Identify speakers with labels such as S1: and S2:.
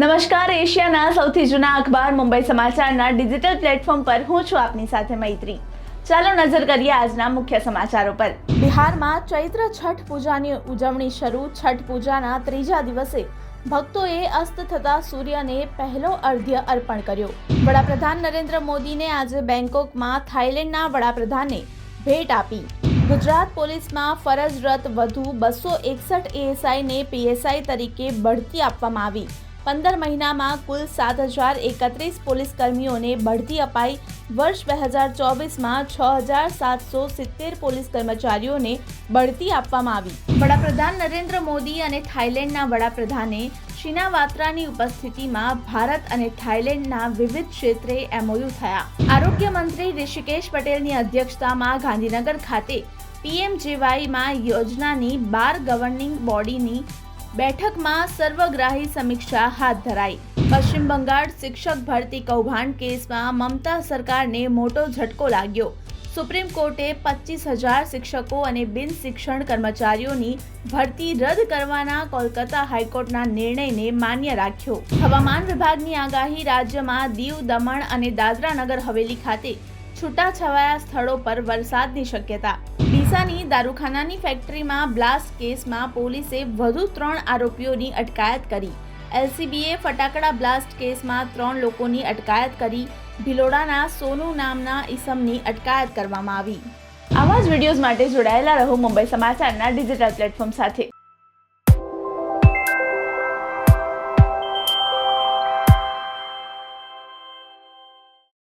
S1: નમસ્કાર, એશિયાના સૌથી જૂના અખબાર મુંબઈ સમાચારના ડિજિટલ પ્લેટફોર્મ પર હું છું આપની સાથે મૈત્રી. ચાલો નજર કરીએ આજના મુખ્ય સમાચારો પર. બિહારમાં ચૈત્ર છઠ પૂજાની ઉજવણી શરૂ. છઠ પૂજાના ત્રીજા દિવસે ભક્તોએ અસ્ત થતા સૂર્યને પહેલો અર્ધ્ય અર્પણ કર્યો. વડાપ્રધાન નરેન્દ્ર મોદીને આજે બેંકોકમાં થાઇલેન્ડના વડાપ્રધાને ભેટ આપી. ગુજરાત પોલીસમાં ફરજરત વધુ બસો એકસઠ એએસઆઈને પીએસઆઈ તરીકે બઢતી આપવામાં આવી. પંદર મહિનામાં કુલ સાત હજાર એકત્રીસ પોલીસ કર્મીઓને બઢતી અપાઈ. વર્ષ બે હજાર ચોવીસમાં છ હજાર સાતસો સિત્તેર પોલીસ કર્મચારીઓને બઢતી આપવામાં આવી. વડાપ્રધાન નરેન્દ્ર મોદી અને થાઇલેન્ડના વડાપ્રધાને શિનાવાત્રાની ઉપસ્થિતિમાં ભારત અને થાઇલેન્ડના વિવિધ ક્ષેત્રે એમઓયુ થયા. આરોગ્ય મંત્રી ઋષિકેશ પટેલની અધ્યક્ષતામાં ગાંધીનગર ખાતે પીએમજેવાયમાં યોજનાની બાર ગવર્નિંગ બોડીની બેઠકમાં સર્વગ્રાહી સમીક્ષા હાથ ધરાઈ. પશ્ચિમ બંગાળ શિક્ષક ભરતી કૌભાંડ કેસમાં મમતા સરકારને મોટો ઝટકો લાગ્યો. સુપ્રીમ કોર્ટે પચીસ હજાર શિક્ષકો અને બિન શિક્ષણ કર્મચારીઓની ભરતી રદ કરવાના કોલકાતા હાઈકોર્ટના નિર્ણયને માન્ય રાખ્યો. હવામાન વિભાગની આગાહી રાજ્યમાં દીવ દમણ અને દાદરા નગર હવેલી ખાતે છૂટાછવાયા સ્થળો પર વરસાદની શક્યતા. ડીસાની દારૂખાનાની ફેક્ટરીમાં બ્લાસ્ટ કેસમાં પોલીસે વધુ ત્રણ આરોપીઓની અટકાયત કરી. એલસીબીએ ફટાકડા બ્લાસ્ટ કેસમાં ત્રણ લોકોની અટકાયત કરી. ભિલોડાના સોનુ નામના ઈસમની અટકાયત કરવામાં આવી. આવા જ વિડીયોઝ માટે જોડાયેલા રહો મુંબઈ સમાચારના ડિજિટલ પ્લેટફોર્મ સાથે.